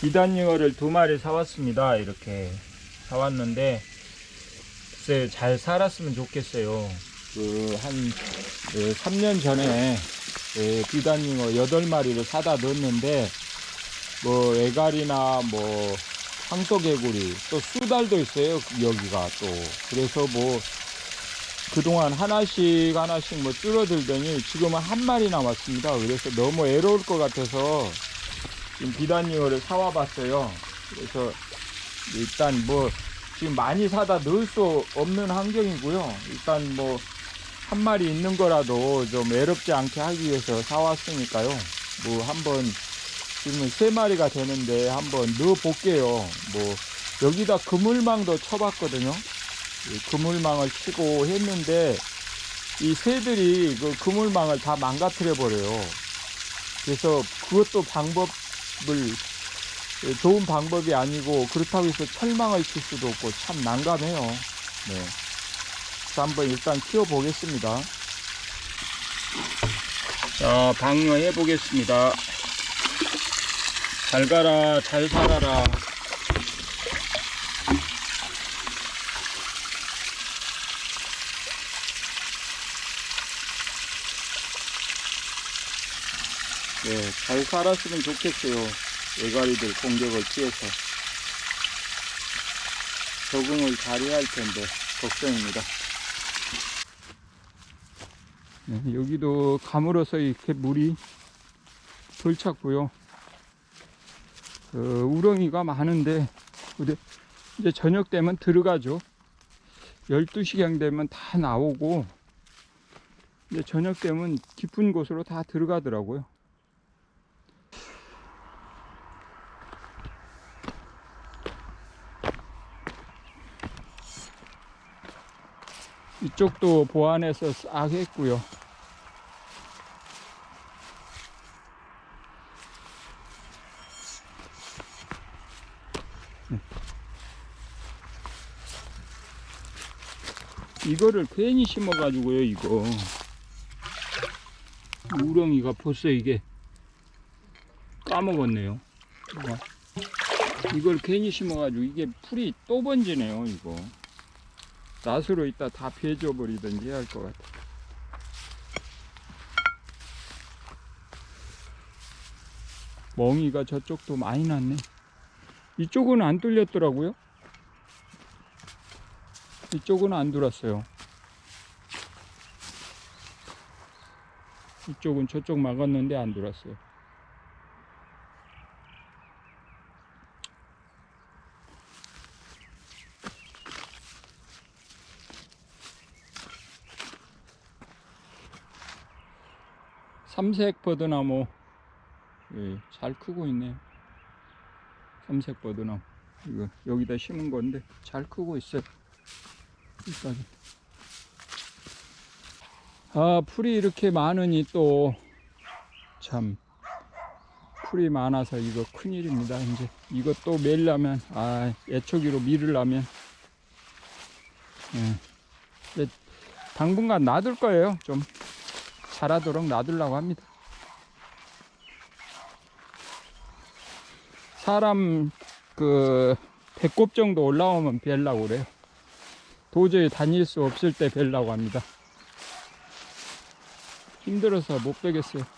비단잉어를 두 마리 사왔습니다. 이렇게 사왔는데 글쎄 잘 살았으면 좋겠어요. 그 한 3년 전에 그 비단잉어 8마리를 사다 넣었는데 뭐 애갈이나 뭐 황소개구리 또 수달도 있어요 여기가 또 그래서 뭐 그동안 하나씩 하나씩 뭐 줄어들더니 지금은 한 마리 남았습니다 그래서 너무 애로울 것 같아서 지금 비단잉어를 사와 봤어요 그래서 일단 뭐 지금 많이 사다 넣을 수 없는 환경이고요 일단 뭐 한 마리 있는 거라도 좀 애롭지 않게 하기 위해서 사왔으니까요 뭐 한번 지금 세 마리가 되는데 한번 넣어 볼게요. 뭐 여기다 그물망도 쳐봤거든요. 이 그물망을 치고 했는데 이 새들이 그 그물망을 다 망가뜨려 버려요. 그래서 그것도 방법 을 좋은 방법이 아니고 그렇다고 해서 철망을 칠 수도 없고 참 난감해요. 네. 그래서 한번 일단 키워 보겠습니다. 자, 방류해 보겠습니다. 잘 가라, 잘 살아라. 네, 잘 살았으면 좋겠어요. 외가리들 공격을 피해서. 적응을 잘해야 할 텐데, 걱정입니다. 네, 여기도 감으로서 이렇게 물이 덜 찼고요. 그 우렁이가 많은데 이제 저녁 되면 들어가죠 12시경 되면 다 나오고 이제 저녁 되면 깊은 곳으로 다 들어가더라고요 이쪽도 보안해서 싹 했고요 이거를 괜히 심어 가지고요, 이거. 우렁이가 벌써 이게 까먹었네요. 이걸 괜히 심어 가지고 이게 풀이 또 번지네요, 이거. 낫으로 이따 다 베줘버리든지 할 것 같아. 멍이가 저쪽도 많이 났네. 이쪽은 안 뚫렸더라고요. 이쪽은 안 들었어요. 이쪽은 저쪽 막았는데 안 들었어요. 삼색 버드나무 예, 잘 크고 있네요. 삼색 버드나무 이거 여기다 심은 건데 잘 크고 있어요. 여기까지. 아, 풀이 이렇게 많으니 또, 참, 풀이 많아서 이거 큰일입니다. 이제 이것도 매려면, 아, 애초기로 밀으려면, 예. 이제 당분간 놔둘 거예요. 좀 자라도록 놔두려고 합니다. 사람 그 배꼽 정도 올라오면 벨라고 그래요. 도저히 다닐 수 없을 때 벨라고 합니다. 힘들어서 못 베겠어요.